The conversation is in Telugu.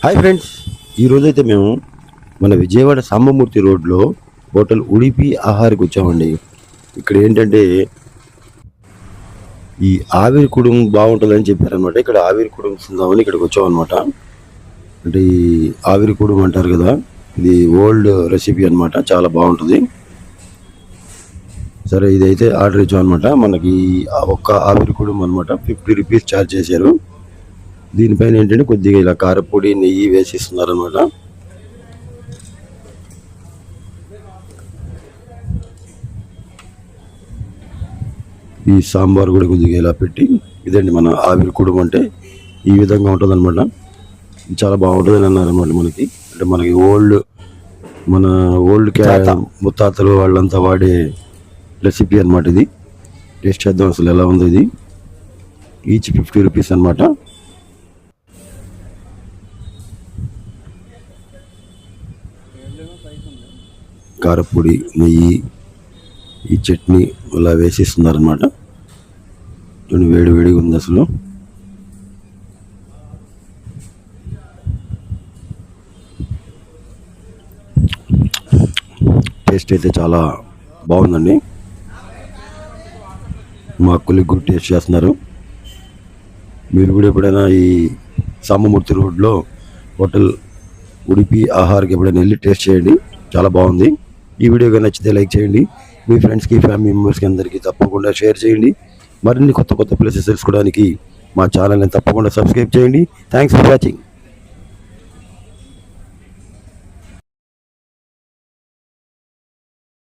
హాయ్ ఫ్రెండ్స్ ఈరోజైతే మేము మన విజయవాడ సాంబమూర్తి రోడ్లో హోటల్ ఉడిపి ఆహారికి వచ్చామండి. ఇక్కడ ఏంటంటే ఈ ఆవిరి కుడుం బాగుంటుందని చెప్పారనమాట. ఇక్కడ ఆవిరి కుడుం తిందామని ఇక్కడికి వచ్చామన్నమాట అంటే ఈ ఆవిరి కుడుం అంటారు కదా ఇది ఓల్డ్ రెసిపీ అన్నమాట చాలా బాగుంటుంది. సరే ఇదైతే ఆర్డర్ ఇచ్చామన్నమాట అనమాట మనకి ఆ ఒక్క ఆవిరి కుడుం అనమాట ఫిఫ్టీ రూపీస్ ఛార్జ్ చేశారు. దీనిపైన ఏంటంటే కొద్దిగా ఇలా కారపొడి నెయ్యి వేసి ఇస్తున్నారు అనమాట ఈ సాంబార్ కూడా కొద్దిగా ఇలా పెట్టి ఇదండి మన ఆవిరి కుడుం అంటే ఈ విధంగా ఉంటుంది అనమాట చాలా బాగుంటుంది అని అన్నారు అనమాట మనకి. అంటే మనకి ఓల్డ్ మన ఓల్డ్ క్యా ముత్తాతలు వాళ్ళంతా వాడే రెసిపీ అన్నమాట ఇది. టేస్ట్ చేద్దాం అసలు ఎలా ఉంది ఇది. ఈచ్ ఫిఫ్టీ రూపీస్ అన్నమాట. కారపొడి నెయ్యి ఈ చట్నీ ఇలా వేసిస్తున్నారు అనమాట చూడండి వేడి వేడిగా ఉంది అసలు. టేస్ట్ అయితే చాలా బాగుందండి. మా కొలిగ్ కూడా టేస్ట్ చేస్తున్నారు. మీరు కూడా ఎప్పుడైనా ఈ సామమూర్తి రోడ్లో హోటల్ ఉడిపి ఆహార్కి ఎప్పుడైనా వెళ్ళి టేస్ట్ చేయండి. చాలా బాగుంది. ఈ వీడియో కానీ నచ్చితే లైక్ చేయండి. మీ ఫ్రెండ్స్కి ఫ్యామిలీ మెంబర్స్కి అందరికీ తప్పకుండా షేర్ చేయండి. మరిన్ని కొత్త కొత్త ప్లేసెస్ తెలుసుకోవడానికి మా ఛానల్ని తప్పకుండా సబ్స్క్రైబ్ చేయండి. Thanks for watching